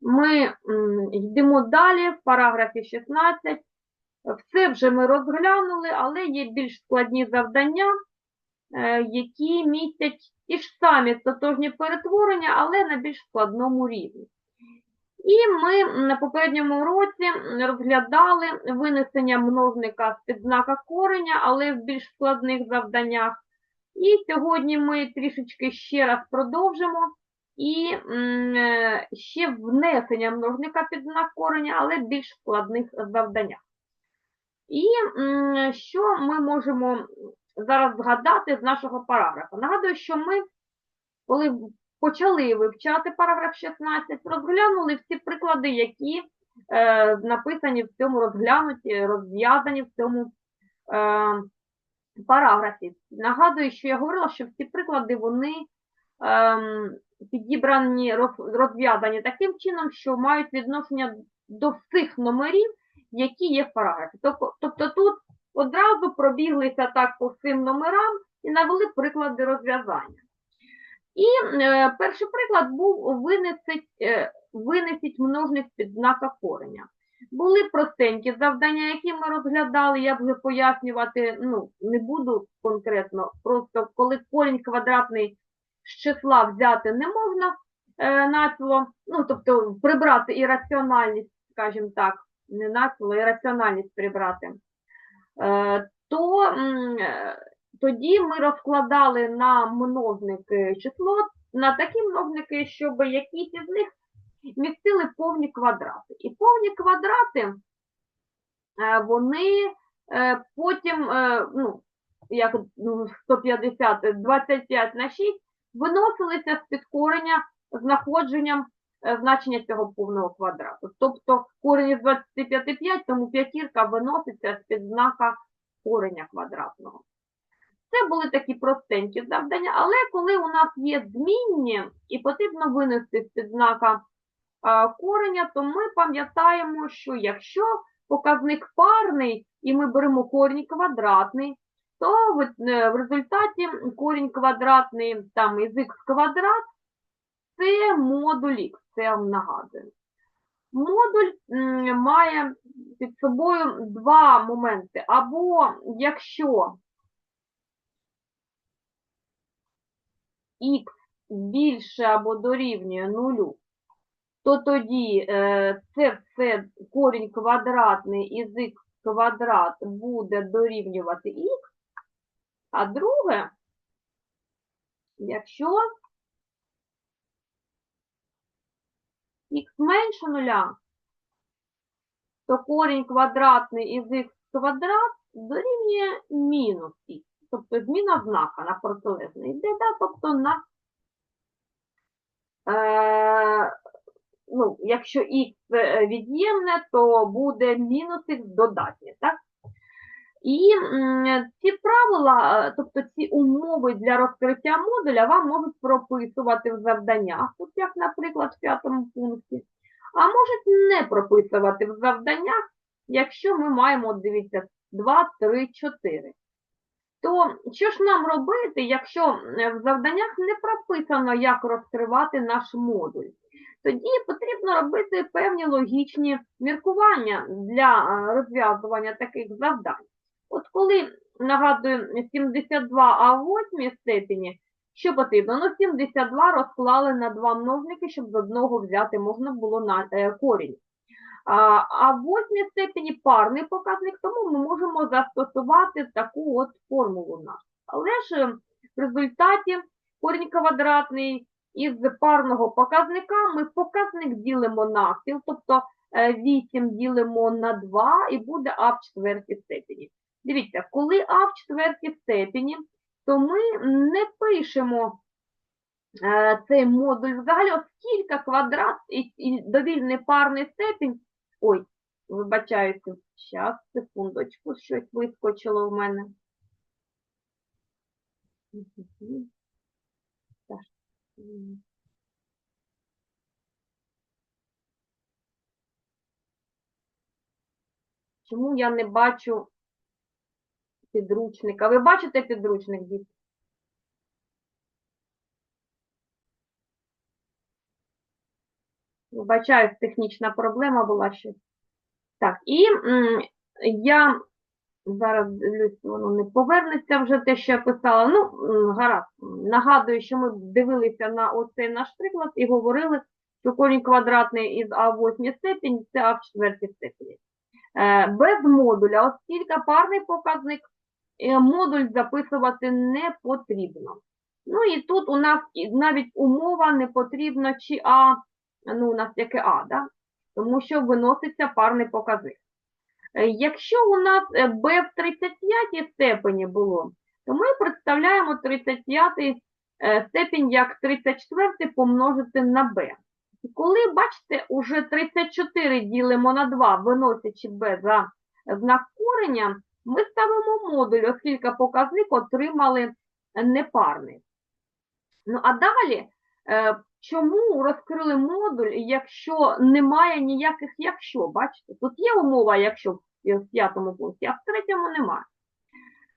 Ми йдемо далі, в параграфі 16. Все вже ми розглянули, але є більш складні завдання, е, які містять ті ж самі тотожні перетворення, але на більш складному рівні. І ми на попередньому уроці розглядали винесення множника з підзнака кореня, але в більш складних завданнях. І сьогодні ми трішечки ще раз продовжимо і е, ще внесення множника під знак кореня, але більш складних завданнях. І що ми можемо зараз згадати з нашого параграфу? Нагадую, що ми, коли почали вивчати параграф 16, розглянули всі приклади, які е, написані в цьому розглянуті, розв'язані в цьому е, параграфі. Нагадую, що я говорила, що всі приклади вони ем, підібрані, розв'язані таким чином, що мають відношення до всіх номерів, які є в параграфі. Тобто, тобто тут одразу пробіглися так по всім номерам і навели приклади розв'язання. І е, перший приклад був винесіть, е, множник під знака кореня. Були простенькі завдання, які ми розглядали, я вже пояснювати ну, не буду конкретно, просто коли корінь квадратний з числа взяти не можна е, націло, ну, тобто прибрати ірраціональність, скажімо так, не націло, ірраціональність прибрати, е, то е, тоді ми розкладали на множники число, на такі множники, щоб якісь із них містили повні квадрати. І повні квадрати, е, вони е, потім, е, ну, як ну, 150, 25 на 6, виносилися з підкорення знаходженням е, значення цього повного квадрату. Тобто корень із 25 5, тому п'ятірка виноситься з під знака кореня квадратного. Це були такі простенькі завдання, але коли у нас є змінні і потрібно винести з під знака кореня, то ми пам'ятаємо, що якщо показник парний і ми беремо корінь квадратний, то е, в результаті корінь квадратний там із х квадрат це модуль х, це я вам нагадую. Модуль має під собою два моменти. Або якщо х більше або дорівнює нулю, то тоді е, це все корінь квадратний із х квадрат буде дорівнювати х, а друге, якщо х менше нуля, то корінь квадратний із х квадрат дорівнює мінус х. Тобто зміна знака на протилежний йде, да? тобто на е, ну, якщо х е, від'ємне, то буде мінус х додатнє, так? І ці правила, тобто ці умови для розкриття модуля вам можуть прописувати в завданнях, от як, наприклад, в п'ятому пункті, а можуть не прописувати в завданнях, якщо ми маємо, дивіться, 2, 3, 4. То що ж нам робити, якщо в завданнях не прописано, як розкривати наш модуль? Тоді потрібно робити певні логічні міркування для розв'язування таких завдань. От коли, нагадую, 72 а в 8 степені, що потрібно? Ну, 72 розклали на два множники, щоб з одного взяти можна було на е, корінь. А, в восьмій степені парний показник, тому ми можемо застосувати таку от формулу нашу. Але ж е, в результаті корінь квадратний із парного показника ми показник ділимо навпіл, тобто е, 8 ділимо на 2 і буде а в четвертій степені. Дивіться, коли а в четвертій степені, то ми не пишемо е, цей модуль взагалі, оскільки квадрат і, і довільний парний степень. Ой, вибачаюся, зараз, секундочку, щось вискочило в мене. Чому я не бачу підручника? Ви бачите підручник, діти? Вибачаюсь, технічна проблема була ще. Так, і я зараз воно не повернеться вже те, що я писала. Ну, гаразд. Нагадую, що ми дивилися на оцей наш приклад і говорили, що корінь квадратний із А в восьмій степені це А в четвертій степені. Е, Без модуля, оскільки парний показник, модуль записувати не потрібно. Ну і тут у нас навіть умова не потрібна, чи А, ну у нас яке А, да? тому що виноситься парний показник. Е, Якщо у нас е, b в 35 степені було, то ми представляємо 35 е, степень як 34 помножити на. І коли, бачите, уже 34 ділимо на 2, виносячи b за знак кореня, ми ставимо модуль, оскільки показник отримали непарний. Ну а далі, е, чому розкрили модуль, якщо немає ніяких якщо? Бачите, тут є умова, якщо в п'ятому пункті, а в третьому немає.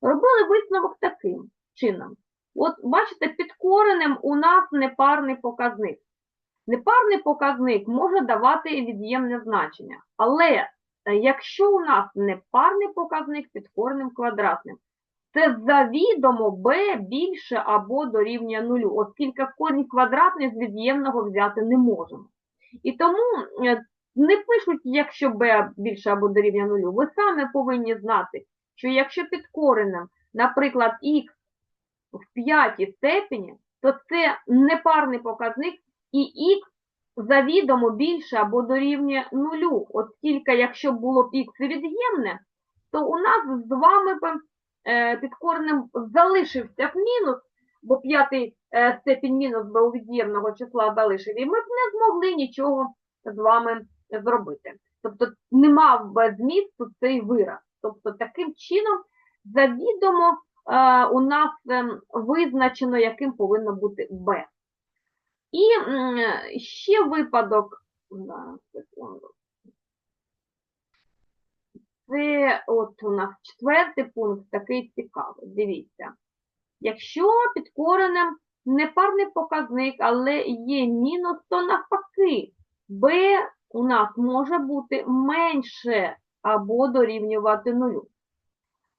Робили висновок таким чином. От бачите, під коренем у нас непарний показник. Непарний показник може давати від'ємне значення. Але якщо у нас непарний показник під коренем квадратним, це завідомо b більше або дорівнює нулю, оскільки корінь квадратний з від'ємного взяти не можемо. І тому е, не пишуть, якщо b більше або дорівнює нулю. Ви самі повинні знати, що якщо під коренем, наприклад, x в п'ятій степені, то це непарний показник, і x завідомо більше або дорівнює нулю. Оскільки, якщо було б x від'ємне, то у нас з вами б е, під коренем залишився б мінус, бо п'ятий е, степінь мінус би у від'ємного числа залишив, і ми б не змогли нічого з вами зробити. Тобто не мав би змісту цей вираз. Тобто таким чином завідомо е, у нас ем, визначено, яким повинно бути b. І ще випадок, зараз, секунду. Це от у нас четвертий пункт такий цікавий. Дивіться. Якщо під коренем непарний показник, але є мінус, то навпаки, b у нас може бути менше або дорівнювати нулю.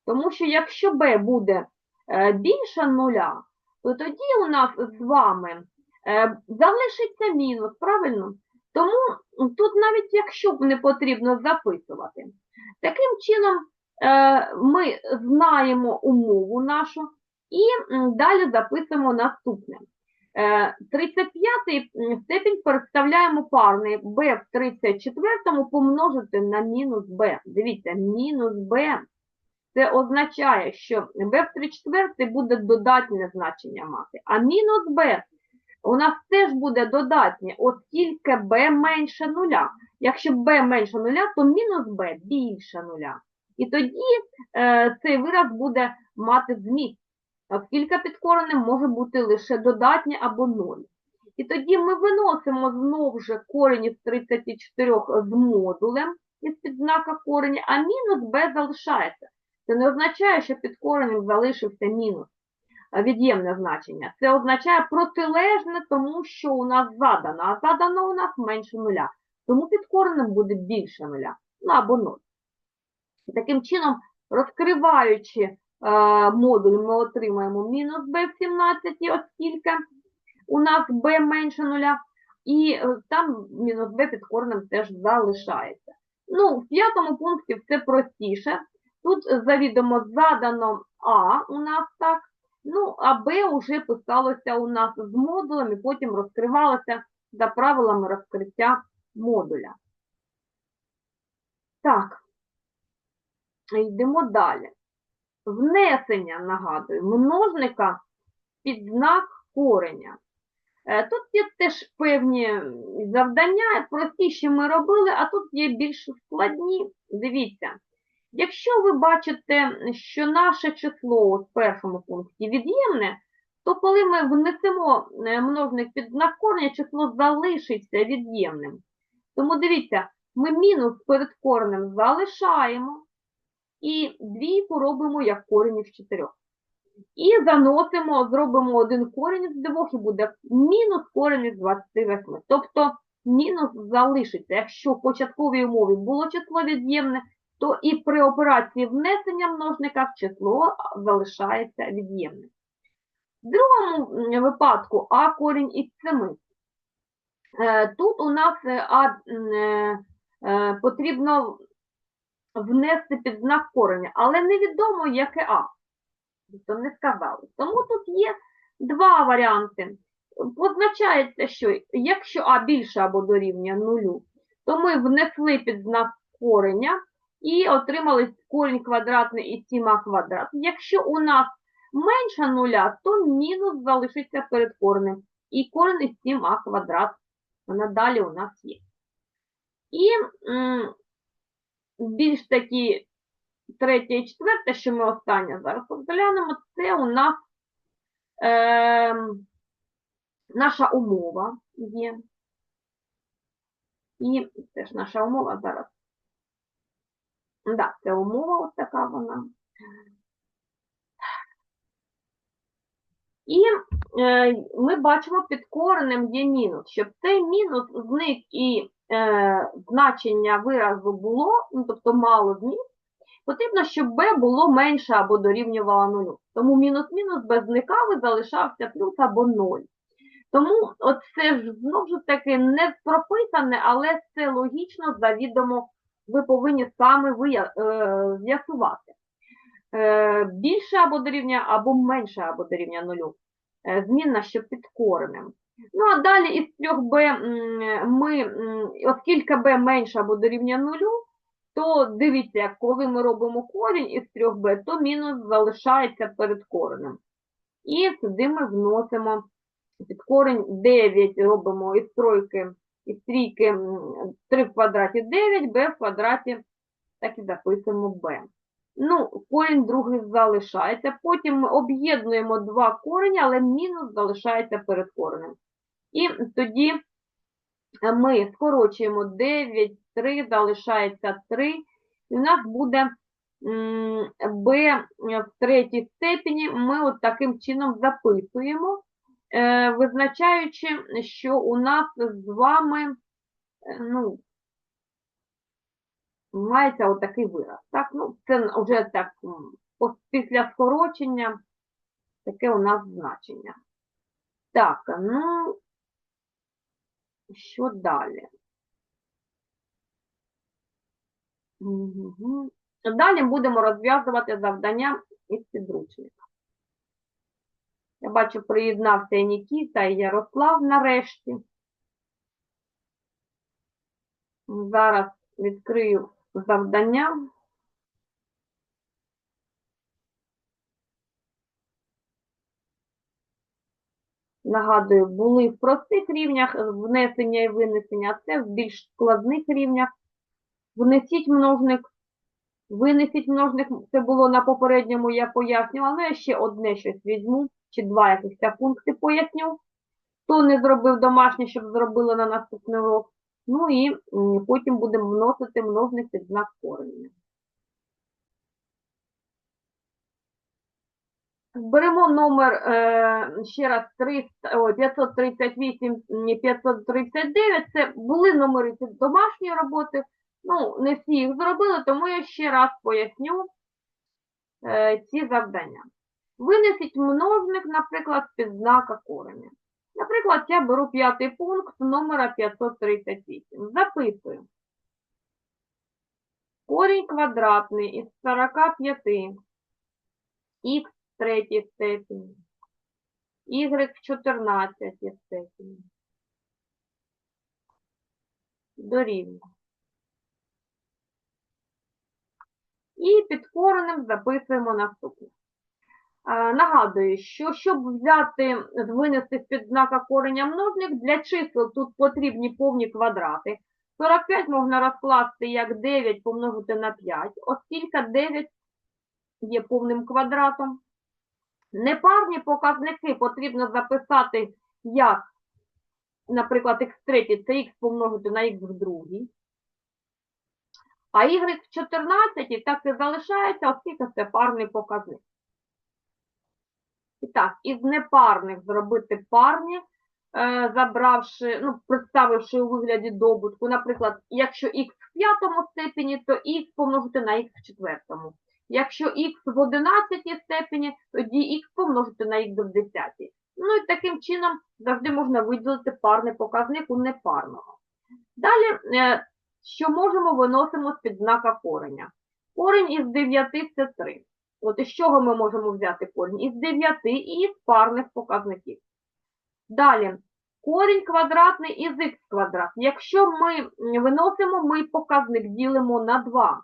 Тому що якщо b буде е, більше нуля, то тоді у нас з вами залишиться мінус, правильно? Тому тут навіть якщо б не потрібно записувати. Таким чином, е, ми знаємо умову нашу і далі записуємо наступне. Е, 35 степінь представляємо парний b в 34 помножити на мінус b. Дивіться, мінус b. Це означає, що b в 34 буде додатнє значення мати, а мінус b у нас теж буде додатнє, оскільки b менше нуля. Якщо b менше нуля, то мінус b більше нуля. І тоді е, цей вираз буде мати зміст, оскільки під коренем може бути лише додатнє або 0. І тоді ми виносимо знову ж корень із 34 з модулем із підзнака кореня, а мінус b залишається. Це не означає, що під коренем залишився мінус від'ємне значення. Це означає протилежне тому, що у нас задано, а задано у нас менше нуля. Тому під коренем буде більше нуля, ну або 0. І таким чином, розкриваючи е, модуль, ми отримаємо мінус b в 17, оскільки у нас b менше нуля, і е, там мінус b під коренем теж залишається. Ну, в п'ятому пункті все простіше. Тут завідомо задано А у нас так, ну, а Б вже писалося у нас з модулем і потім розкривалося за правилами розкриття модуля. Так, йдемо далі. Внесення, нагадую, множника під знак кореня. Е, Тут є теж певні завдання, простіші ми робили, а тут є більш складні. Дивіться, якщо ви бачите, що наше число в першому пункті від'ємне, то коли ми внесемо е, множник під знак кореня, число залишиться від'ємним. Тому дивіться, ми мінус перед коренем залишаємо і двійку робимо як корінь із чотирьох. І заносимо, зробимо один корінь з двох і буде мінус корінь із 28. Тобто мінус залишиться. Якщо в початковій умові було число від'ємне, то і при операції внесення множника число залишається від'ємним. В другому випадку а корінь із 7. Е, Тут у нас е, а, е, потрібно внести під знак кореня, але невідомо, яке а. Тобто не сказали. Тому тут є два варіанти. Позначається, що якщо а більше або дорівнює нулю, то ми внесли під знак кореня і отримали корінь квадратний із 7 квадрат. Якщо у нас менше нуля, то мінус залишиться перед коренем. І корень із 7 квадрат надалі у нас є. І більш такі третє і четверте, що ми останнє зараз розглянемо, це у нас е, наша умова є. І теж наша умова зараз. Да, це умова ось така вона. І е, ми бачимо під коренем є мінус. Щоб цей мінус зник і е, значення виразу було, ну, тобто мало зміст, потрібно, щоб b було менше або дорівнювало нулю. Тому мінус-мінус без зникав залишався плюс або 0. Тому от це ж знову ж таки не прописане, але це логічно, завідомо ви повинні саме е, з'ясувати. Е, більше або дорівнює, або менше або дорівнює нулю. Е, Змінна, що під коренем. Ну, а далі із 3b ми, оскільки b менше або дорівнює нулю, то дивіться, коли ми робимо корінь із 3b, то мінус залишається перед коренем. І сюди ми вносимо під корінь 9, робимо із тройки, із трійки 3 в квадраті 9, b в квадраті, так і записуємо b. Ну, корінь другий залишається. Потім ми об'єднуємо два корені, але мінус залишається перед коренем. І тоді е, ми скорочуємо 9, 3, залишається 3. І у нас буде b в третій степені. Ми от таким чином записуємо, визначаючи, що у нас з вами, е, ну, мається отакий вираз. Так? Ну, це вже так після скорочення таке у нас значення. Так, ну, що далі? Далі будемо розв'язувати завдання із підручника. Я бачу, приєднався і Нікіта, і Ярослав нарешті. Зараз відкрию завдання. Нагадую, були в простих рівнях внесення і винесення, а це в більш складних рівнях. Внесіть множник, винесіть множник, це було на попередньому, я пояснювала, але я ще одне щось візьму, чи два якихось пункти поясню. Хто не зробив домашнє, щоб зробили на наступний урок. Ну і потім будемо вносити множник під знак корення. Беремо номер е, ще раз 538 м, 539. Це були номери домашньої роботи. Ну, не всі їх зробили, тому я ще раз поясню е, ці завдання. Винесіть множник, наприклад, під знака кореня. Наприклад, я беру п'ятий пункт номера 538. Записую. Корінь квадратний із 45 х в третій степені, y в 14 степені. Дорівнює. І під коренем записуємо наступне. Нагадую, що щоб взяти, винести з-під знака кореня множник, для чисел тут потрібні повні квадрати. 45 можна розкласти як 9 помножити на 5, оскільки 9 є повним квадратом. Непарні показники потрібно записати як, наприклад, х3 це х помножити на х в другій. А y в 14 так і залишається, оскільки це парний показник. І так, із непарних зробити парні, е, забравши, ну, представивши у вигляді добутку, наприклад, якщо х в п'ятому степені, то х помножити на х в четвертому. Якщо х в 11 степені, тоді х помножити на х в 10. Ну і таким чином завжди можна виділити парний показник у непарного. Далі, е, що можемо, виносимо з-під знака кореня. Корінь із 9 це 3. От із чого ми можемо взяти корінь? Із 9 і із парних показників. Далі, корінь квадратний із х квадрат. Якщо ми виносимо, ми показник ділимо на 2.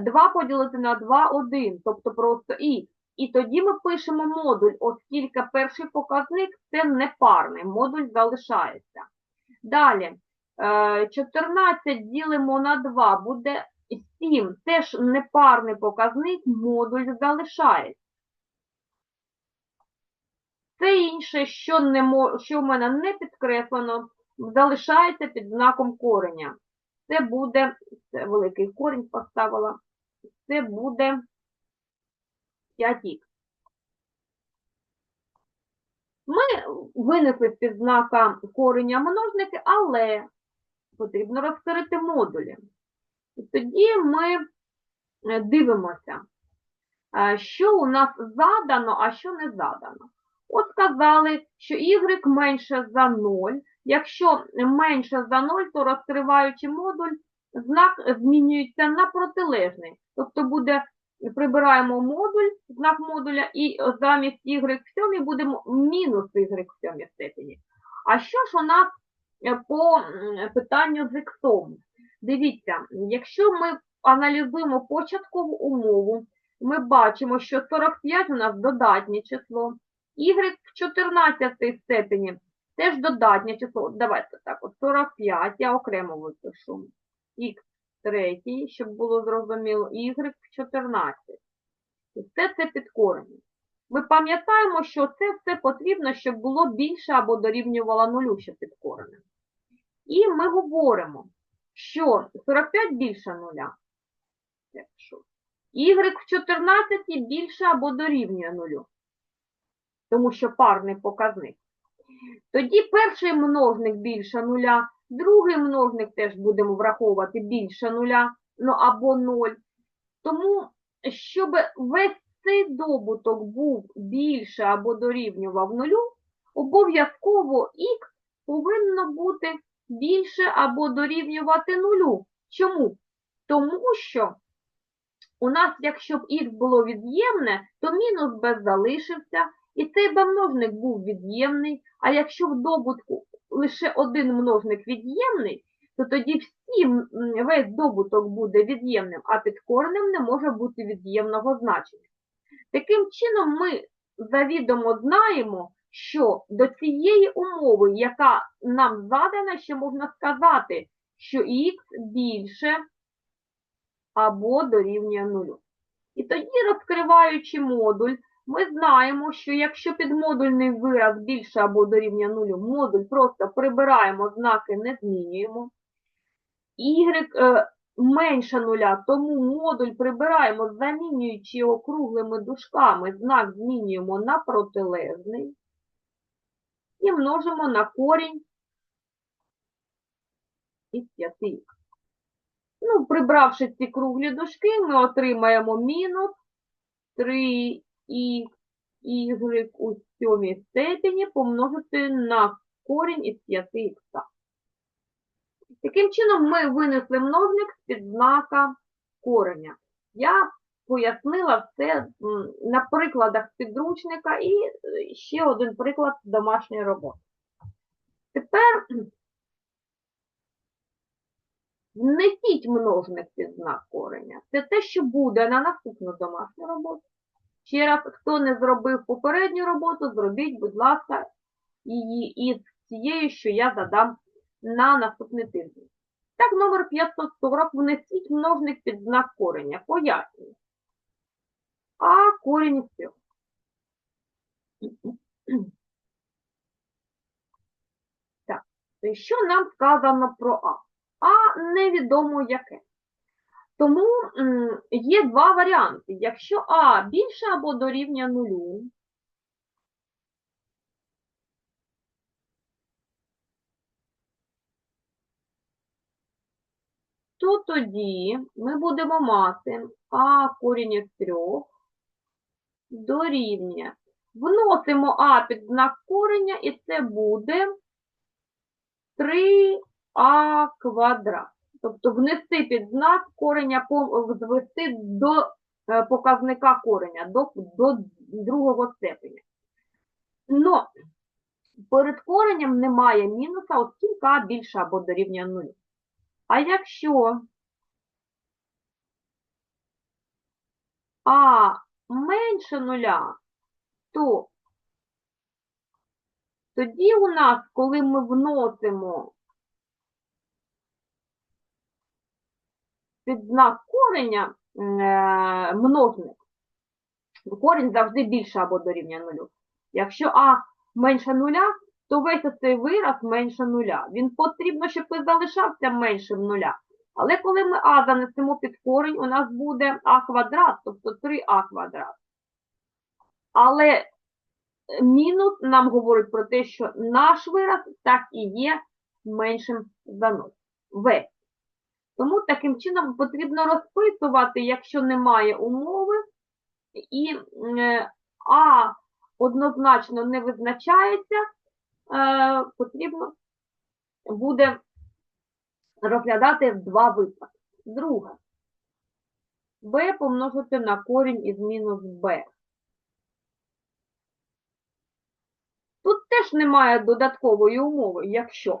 2 поділити на 2 – 1, тобто просто х. І тоді ми пишемо модуль, оскільки перший показник – це не парний, модуль залишається. Далі, е, 14 ділимо на 2, буде 7. Теж непарний показник, модуль залишається. Все інше, що, не що в мене не підкреслено, залишається під знаком кореня. Це буде, це великий корінь поставила, це буде 5х. Ми винесли з-під знака кореня множники, але потрібно розкрити модулі. І тоді ми е, дивимося, е, що у нас задано, а що не задано. От сказали, що y менше за 0. Якщо менше за 0, то розкриваючи модуль, знак змінюється на протилежний. Тобто буде, прибираємо модуль, знак модуля, і замість y в сьомій будемо мінус y в сьомій степені. А що ж у нас е, по питанню з іксом? Дивіться, якщо ми аналізуємо початкову умову, ми бачимо, що 45 у нас додатнє число, y в 14 степені теж додатнє число. Давайте так, от 45 я окремо випишу. Х третій, щоб було зрозуміло, y в 14. І все це підкорення. Ми пам'ятаємо, що це все потрібно, щоб було більше або дорівнювало нулю, що підкорене. І ми говоримо, що 45 більше нуля. Y в 14 більше або дорівнює нулю, тому що парний показник. Тоді перший множник більше нуля, другий множник теж будемо враховувати більше нуля, ну або 0. Тому, щоб весь цей добуток був більше або дорівнював нулю, обов'язково х повинно бути більше або дорівнювати нулю. Чому? Тому що у нас, якщо б х було від'ємне, то мінус b залишився, і цей b множник був від'ємний, а якщо в добутку лише один множник від'ємний, то тоді всі, весь добуток буде від'ємним, а під коренем не може бути від'ємного значення. Таким чином, ми завідомо знаємо, що до цієї умови, яка нам задана, ще можна сказати, що х більше або дорівнює нулю. І тоді, розкриваючи модуль, ми знаємо, що якщо підмодульний вираз більше або дорівнює нулю, модуль просто прибираємо, знаки не змінюємо. Y е, менше нуля, тому модуль прибираємо, замінюючи його круглими дужками, знак змінюємо на протилежний і множимо на корінь із 5х. Ну, прибравши ці круглі дужки, ми отримаємо мінус 3 і y у сьомій степені помножити на корінь із 5х. Таким чином, ми винесли множник з-під знака кореня. Я пояснила м, на прикладах підручника і е, ще один приклад домашньої роботи. Тепер внесіть множник під знак кореня. Це те, що буде на наступну домашню роботу. Ще раз, хто не зробив попередню роботу, зробіть, будь ласка, її із цією, що я задам на наступний тиждень. Так, номер 540 внесіть множник під знак кореня. Пояснюю а корень из трех. Так, що нам сказано про А? А невідомо яке. Тому є два варіанти. Якщо А більше або дорівнює нулю, то тоді ми будемо мати А корінь із трьох дорівнює. Вносимо а під знак кореня, і це буде 3а квадрат. Тобто внести під знак кореня, звести до е, показника кореня, до, до другого степеня. Но перед коренем немає мінуса, оскільки а більше або дорівнює нулю. А якщо а менше нуля, то тоді у нас, коли ми вносимо під знак кореня е, множник, корінь завжди більше або дорівнює нулю. Якщо а менше нуля, то весь цей вираз менше нуля. Він потрібно, щоб залишався меншим нуля. Але коли ми а занесемо під корінь, у нас буде а квадрат, тобто 3а квадрат. Але е, мінус нам говорить про те, що наш вираз так і є меншим за 0. В. Тому таким чином потрібно розписувати, якщо немає умови, і е, А однозначно не визначається, е, потрібно буде розглядати в два випадки. Друге. b помножити на корінь із мінус b. Тут теж немає додаткової умови, якщо.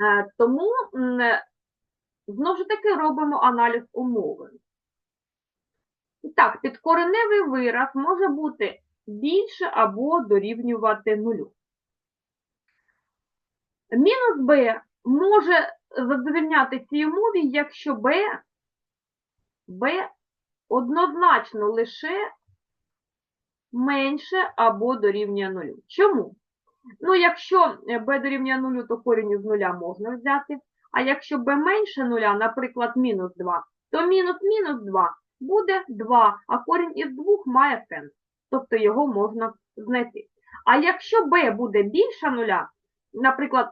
Е, Тому знову ж таки робимо аналіз умови. І Так, підкореневий вираз може бути більше або дорівнювати нулю. Мінус b може задовільняти цій умові, якщо b, b однозначно лише менше або дорівнює нулю. Чому? Ну, якщо b дорівнює нулю, то корінь із нуля можна взяти. А якщо b менше нуля, наприклад, мінус 2, то мінус мінус 2 буде 2, а корінь із 2 має сенс. Тобто його можна знайти. А якщо b буде більше нуля, наприклад,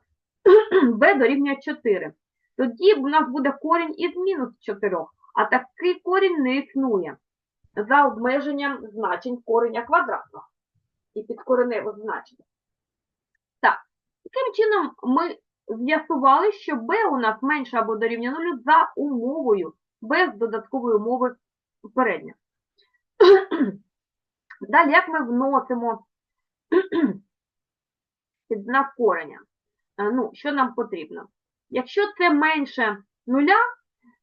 b дорівнює 4, тоді у нас буде корінь із мінус 4, а такий корінь не існує за обмеженням значень кореня квадратного і підкореневих значень. Так, таким чином ми з'ясували, що b у нас менше або дорівнює 0 за умовою, без додаткової умови попередньо. Далі, як ми вносимо під знак кореня? Е, Ну, що нам потрібно? Якщо це менше нуля,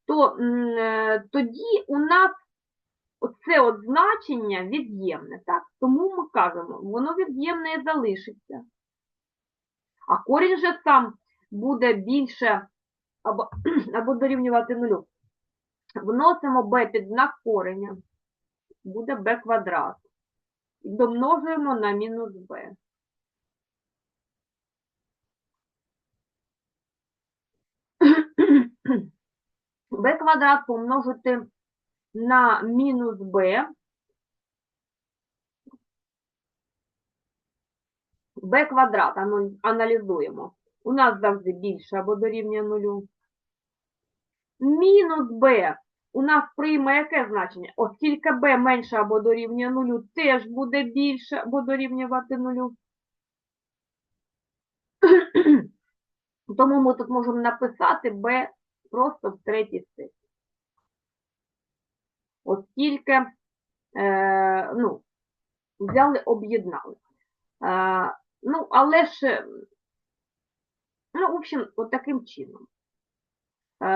то е, тоді у нас оце от значення від'ємне, так? Тому ми кажемо, воно від'ємне і залишиться. А корінь же сам буде більше або, або дорівнювати нулю. Вносимо b під знак кореня. Буде b квадрат. І домножуємо на мінус b. b квадрат помножити на мінус b. b квадрат аналізуємо. У нас завжди більше або дорівнює нулю. Мінус b у нас прийме яке значення? Оскільки b менше або дорівнює нулю, теж буде більше або дорівнювати нулю. Тому ми тут можемо написати b просто в третій степені. Оскільки, е, ну, взяли, об'єднали. Е, ну, але ж, е, ну, в общем, от таким чином. Е,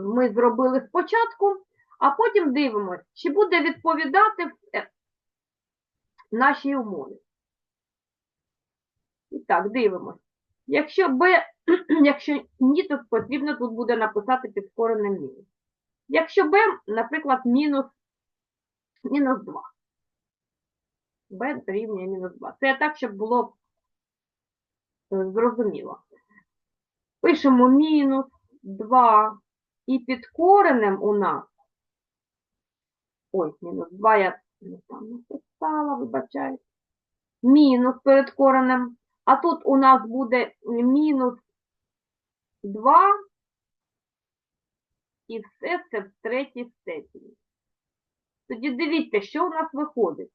ми зробили спочатку, а потім дивимося, чи буде відповідати нашій умові. І так, дивимося. Якщо b, якщо ні, то потрібно тут буде написати підкорений мінус. Якщо b, наприклад, мінус, мінус 2. b дорівнює мінус 2. Це так, щоб було е, зрозуміло. Пишемо мінус 2. І під коренем у нас. Ой, мінус 2 я не там написала, вибачаю. Мінус перед коренем. А тут у нас буде мінус 2 і все це в третій степені. Тоді дивіться, що у нас виходить.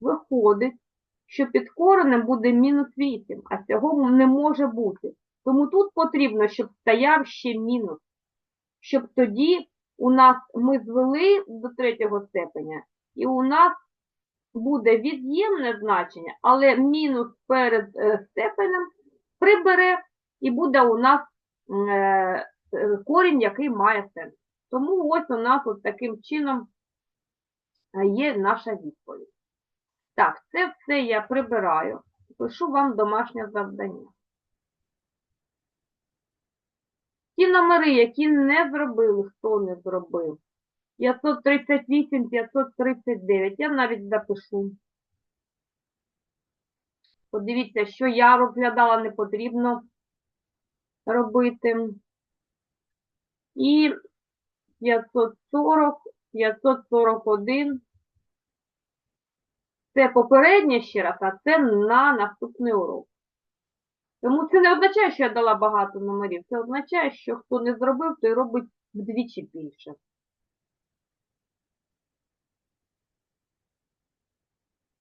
Виходить, що під коренем буде мінус 8, а цього не може бути. Тому тут потрібно, щоб стояв ще мінус. Щоб тоді у нас ми звели до третього степеня, і у нас буде від'ємне значення, але мінус перед е, степенем прибере, і буде у нас корінь, який має сенс. Тому ось у нас от таким чином е, є наша відповідь. Так, це все я прибираю. Пишу вам домашнє завдання. Ті номери, які не зробили, хто не зробив. 538, 539. Я навіть запишу. Подивіться, що я розглядала, не потрібно робити. І 540, 541. Це попереднє ще раз, а це на наступний урок. Тому це не означає, що я дала багато номерів. Це означає, що хто не зробив, той робить вдвічі більше.